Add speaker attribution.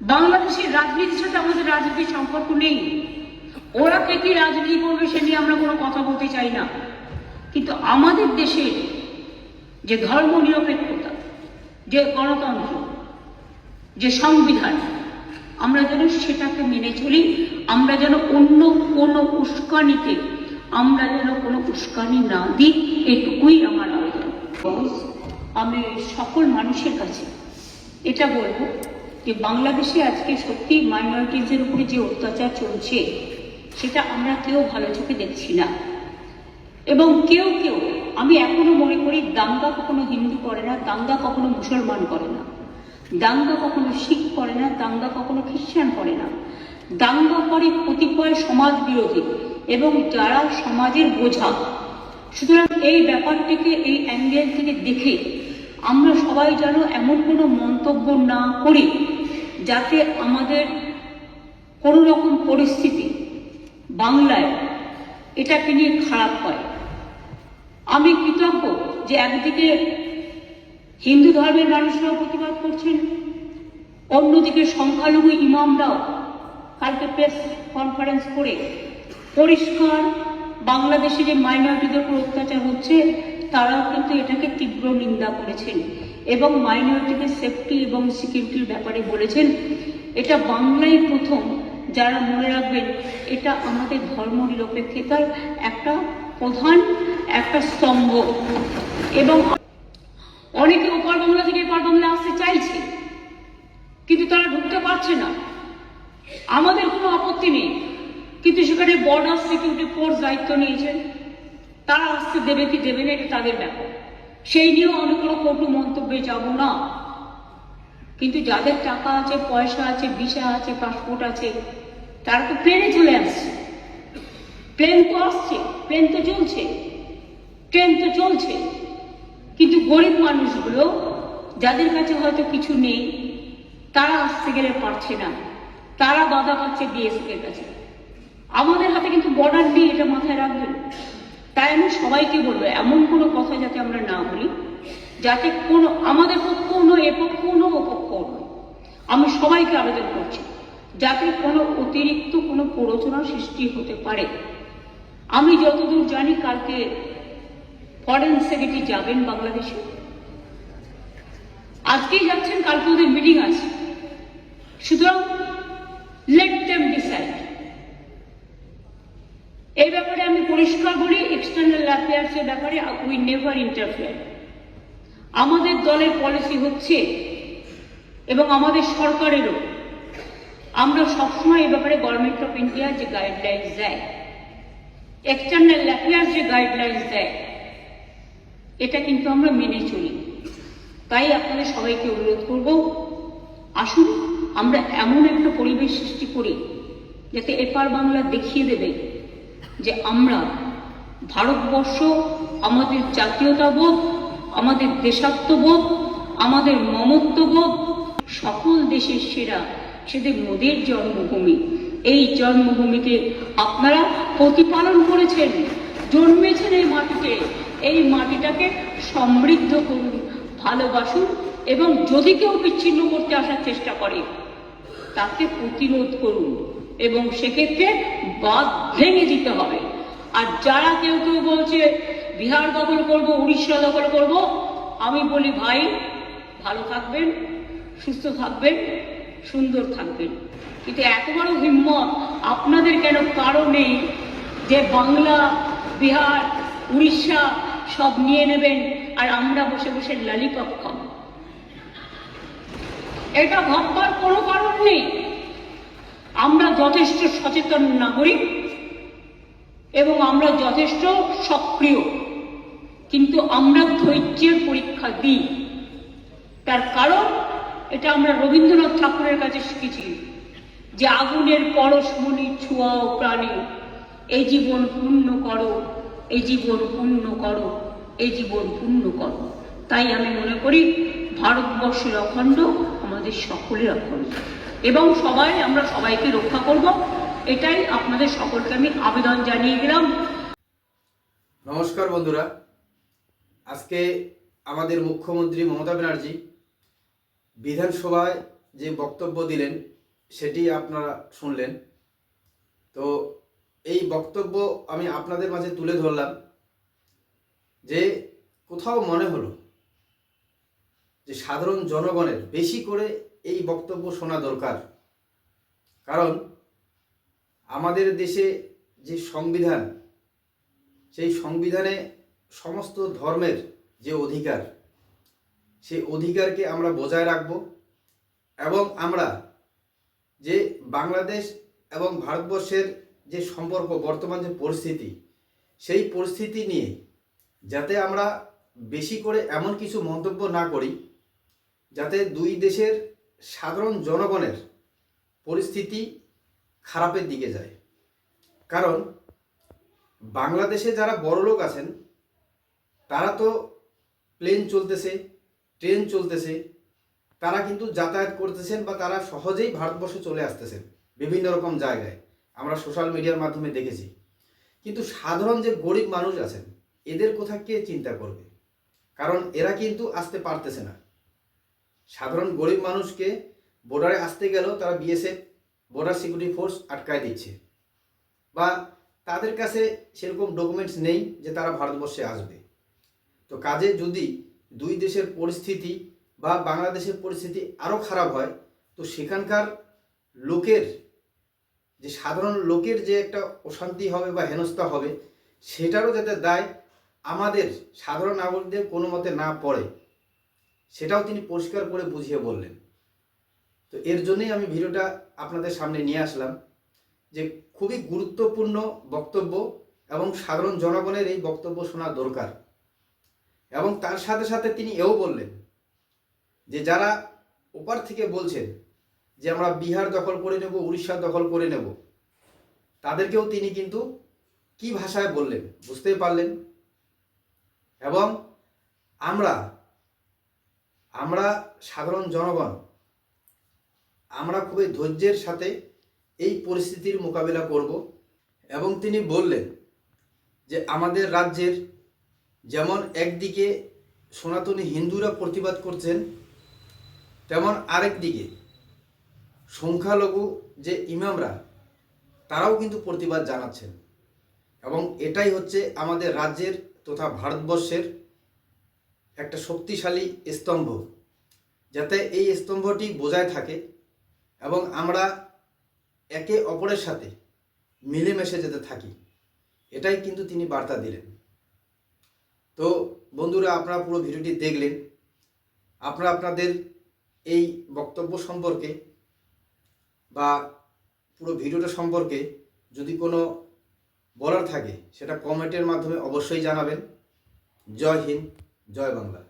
Speaker 1: বাংলাদেশের রাজনীতির সাথে আমাদের রাজনীতির সম্পর্ক নেই। ওরা কে কি রাজনীতি করবে সে নিয়ে আমরা কোনো কথা বলতে চাই না। কিন্তু আমাদের দেশের যে ধর্ম নিরপেক্ষতা, যে গণতন্ত্র, যে সংবিধান, আমরা যেন সেটাকে মেনে চলি, আমরা যেন অন্য কোনো উস্কানিতে, আমরা যেন কোনো উস্কানি না দিই, এটুকুই আমার আবেদন। আমি সকল মানুষের কাছে এটা বলব। যে বাংলাদেশে আজকে সত্যি মাইনরিটিজের উপরে যে অত্যাচার চলছে, সেটা আমরা কেউ ভালো চোখে দেখছি না। এবং কেউ কেউ, আমি এখনও মনে করি, দাঙ্গা কখনো হিন্দু করে না, দাঙ্গা কখনো মুসলমান করে না। দাঙ্গা কখনো শিখ করে না, দাঙ্গা কখনো খ্রিস্টান করে না। দাঙ্গা করে কতিপয় সমাজ বিরোধী এবং যারা সমাজের বোঝা। সুতরাং এই ব্যাপারটিকে, এই অ্যাঙ্গেল থেকে দেখে আমরা সবাই যেন এমন কোনো মন্তব্য না করি। যাতে আমাদের কোনো রকম পরিস্থিতি বাংলায় এটাকে নিয়ে খারাপ হয়। আমি কৃতজ্ঞ যে একদিকে হিন্দু ধর্মের মানুষরাও প্রতিবাদ করছেন, অন্যদিকে সংখ্যালঘু ইমামরাও কালকে প্রেস কনফারেন্স করে পরিষ্কার বাংলাদেশে যে মাইনরিটিদের উপর অত্যাচার হচ্ছে, তারাও কিন্তু এটাকে তীব্র নিন্দা করেছেন। এবং মাইনরিটিদের সেফটি এবং সিকিউরিটির ব্যাপারে বলেছেন, এটা বাংলায় প্রথম যারা মনে রাখবেন এটা আমাদের ধর্ম নিরপেক্ষতার একটা প্রধান একটা স্তম্ভ। এবং অনেকে ওপার বাংলা থেকে এপার বাংলা আসতে চাইছে, কিন্তু তারা ঢুকতে পারছে না। আমাদের কোনো আপত্তি নেই, কিন্তু সেখানে বর্ডার সিকিউরিটি ফোর্স দায়িত্ব নিয়েছেন। তারা আসতে দেবে কি দেবে না, এটা তাদের ব্যাপার। সেই নিয়েও আমি কোনো কটু মন্তব্যে যাব না। কিন্তু যাদের টাকা আছে, পয়সা আছে, ভিসা আছে পাসপোর্ট আছে, তারা তো প্লেনে চলে আসছে। প্লেন তো আসছে, প্লেন তো চলছে, ট্রেন তো চলছে। কিন্তু গরিব মানুষগুলো, যাদের কাছে হয়তো কিছু নেই, তারা আসতে গেলে পারছে না। তারা বাধা পাচ্ছে বিএসএফ এর কাছে। আমাদের হাতে কিন্তু বর্ডার নেই, এটা মাথায় রাখবেন। তাই আমি সবাইকে বলব, এমন কোনো কথা যাতে আমরা না বলি, যাতে কোনো, আমাদের পক্ষও নয় এ পক্ষও নয় ও নয়। আমি সবাইকে আবেদন করছি, যাতে কোনো অতিরিক্ত কোনো প্ররোচনা সৃষ্টি হতে পারে। আমি যতদূর জানি কালকে ফরেন সেক্রেটারি যাবেন বাংলাদেশে। আজকেই যাচ্ছেন, কালকে ওদের মিটিং আছে। সুতরাং লেট দেম ডিসাইড এই ব্যাপারে পরিষ্কার বলি এক্সটার্নাল অ্যাফেয়ার্সের ব্যাপারে উই নেভার ইন্টারফেয়ার আমাদের দলের পলিসি হচ্ছে এবং আমাদের সরকারেরও। আমরা সবসময় এই ব্যাপারে গভর্নমেন্ট অফ ইন্ডিয়া যে গাইডলাইন্স দেয় এক্সটার্নাল অ্যাফেয়ার্স যে গাইডলাইন্স দেয়, এটা কিন্তু আমরা মেনে চলি। তাই আপনাদের সবাইকে অনুরোধ করব, আসুন আমরা এমন একটা পরিবেশ সৃষ্টি করি, যাতে এপার বাংলা দেখিয়ে দেবে। যে আমরা ভারতবর্ষ, আমাদের জাতীয়তাবোধ, আমাদের দেশাত্মবোধ, আমাদের মমত্ববোধ, সকল দেশের সেরা সেদের মোদের জন্মভূমি। এই জন্মভূমিকে আপনারা প্রতিপালন করেছেন, জন্মেছেন এই মাটিতে। এই মাটিটাকে সমৃদ্ধ করুন, ভালোবাসুন এবং যদি কেউ বিচ্ছিন্ন করতে আসার চেষ্টা করে, তাকে প্রতিরোধ করুন। এবং সেক্ষেত্রে বাদ ভেঙে দিতে হবে। আর যারা কেউ কেউ বলছে, বিহার দখল করব, উড়িষ্যা দখল করব, আমি বলি, ভাই, ভালো থাকবেন, সুস্থ থাকবেন, সুন্দর থাকবেন। কিন্তু এত বড় হিম্মত আপনাদের কেন কারও নেই যে বাংলা, বিহার, উড়িষ্যা সব নিয়ে নেবেন আর আমরা বসে বসে লালিপপ খাব? এটা ভাববার কোনো কারণ নেই। আমরা যথেষ্ট সচেতন নাগরিক এবং আমরা যথেষ্ট সক্রিয়। কিন্তু আমরা ধৈর্যের পরীক্ষা দিই। তার কারণ এটা আমরা রবীন্দ্রনাথ ঠাকুরের কাছে শিখেছি যে আগুনের পরশমণি ছোঁয়াও প্রাণী। এই জীবন পূর্ণ করো, এই জীবন পূর্ণ করো, এই জীবন পূর্ণ করো। তাই আমি মনে করি, ভারতবর্ষের অখণ্ড আমাদের সকলের অখণ্ড। এবং সবাই আমরা সবাইকে রক্ষা করব। এটাই আপনাদের সকলকে আমি আবেদন জানিয়ে গেলাম
Speaker 2: নমস্কার বন্ধুরা। আজকে আমাদের মুখ্যমন্ত্রী মমতা ব্যানার্জি বিধানসভায় যে বক্তব্য দিলেন, সেটি আপনারা শুনলেন। তো এই বক্তব্য আমি আপনাদের মাঝে তুলে ধরলাম যে কোথাও মনে হলো যে সাধারণ জনগণের বেশি করে এই বক্তব্য শোনা দরকার। কারণ আমাদের দেশে যে সংবিধান, সেই সংবিধানে সমস্ত ধর্মের যে অধিকার, সেই অধিকারকে আমরা বজায় রাখব এবং আমরা যে বাংলাদেশ এবং ভারতবর্ষের যে সম্পর্ক, বর্তমান যে পরিস্থিতি, সেই পরিস্থিতি নিয়ে যাতে আমরা বেশি করে এমন কিছু মন্তব্য না করি যাতে দুই দেশের সাধারণ জনগণের পরিস্থিতি খারাপের দিকে যায়। কারণ বাংলাদেশে যারা বড়লোক আছেন, তারা তো প্লেন চলতেছে ট্রেন চলতেছে, তারা কিন্তু যাতায়াত করতেছেন বা তারা সহজেই ভারতবর্ষে চলে আসতেছেন বিভিন্ন রকম জায়গায়। আমরা সোশ্যাল মিডিয়ার মাধ্যমে দেখেছি। কিন্তু সাধারণ যে গরিব মানুষ আছেন, এদের কথা কে চিন্তা করবে? কারণ এরা কিন্তু আসতে পারতেছে না। সাধারণ গরিব মানুষকে বর্ডারে আসতে গেলেও তারা বিএসএফ বর্ডার সিকিউরিটি ফোর্স আটকায় দিচ্ছে। বা তাদের কাছে সেরকম ডকুমেন্টস নেই যে তারা ভারতবর্ষে আসবে। তো কাজে যদি দুই দেশের পরিস্থিতি বা বাংলাদেশের পরিস্থিতি আরও খারাপ হয়, তো সেখানকার লোকের যে সাধারণ লোকের যে একটা অশান্তি হবে বা হেনস্থা হবে, সেটারও যাতে দায় আমাদের সাধারণ নাগরিকদের কোনো মতে না পড়ে। সেটাও তিনি পরিষ্কার করে বুঝিয়ে বললেন। তো এর জন্যই আমি ভিডিওটা আপনাদের সামনে নিয়ে আসলাম যে খুবই গুরুত্বপূর্ণ বক্তব্য এবং সাধারণ জনগণের এই বক্তব্য শোনা দরকার। এবং তার সাথে সাথে তিনি এও বললেন যে যারা ওপার থেকে বলছেন যে আমরা বিহার দখল করে নেব, উড়িষ্যা দখল করে নেব, তাদেরকেও তিনি কিন্তু কি ভাষায় বললেন বুঝতেই পারলেন। এবং আমরা আমরা সাধারণ জনগণ, আমরা খুবই ধৈর্যের সাথে এই পরিস্থিতির মোকাবিলা করব এবং তিনি বললেন যে আমাদের রাজ্যের যেমন একদিকে সনাতনী হিন্দুরা প্রতিবাদ করছেন, তেমন আরেক দিকে সংখ্যালঘু যে ইমামরা, তারাও কিন্তু প্রতিবাদ জানাচ্ছেন এবং এটাই হচ্ছে আমাদের রাজ্যের তথা ভারতবর্ষের একটা শক্তিশালী স্তম্ভ, যাতে এই স্তম্ভটি বজায় থাকে এবং আমরা একে অপরের সাথে মিলেমিশে যেতে থাকি। এটাই কিন্তু তিনি বার্তা দিলেন। তো বন্ধুরা, আপনারা পুরো ভিডিওটি দেখলেন। আপনারা আপনাদের এই বক্তব্য সম্পর্কে বা পুরো ভিডিওটা সম্পর্কে যদি কোনো বলার থাকে, সেটা কমেন্টের মাধ্যমে অবশ্যই জানাবেন। জয় হিন্দ। জয় বাংলা।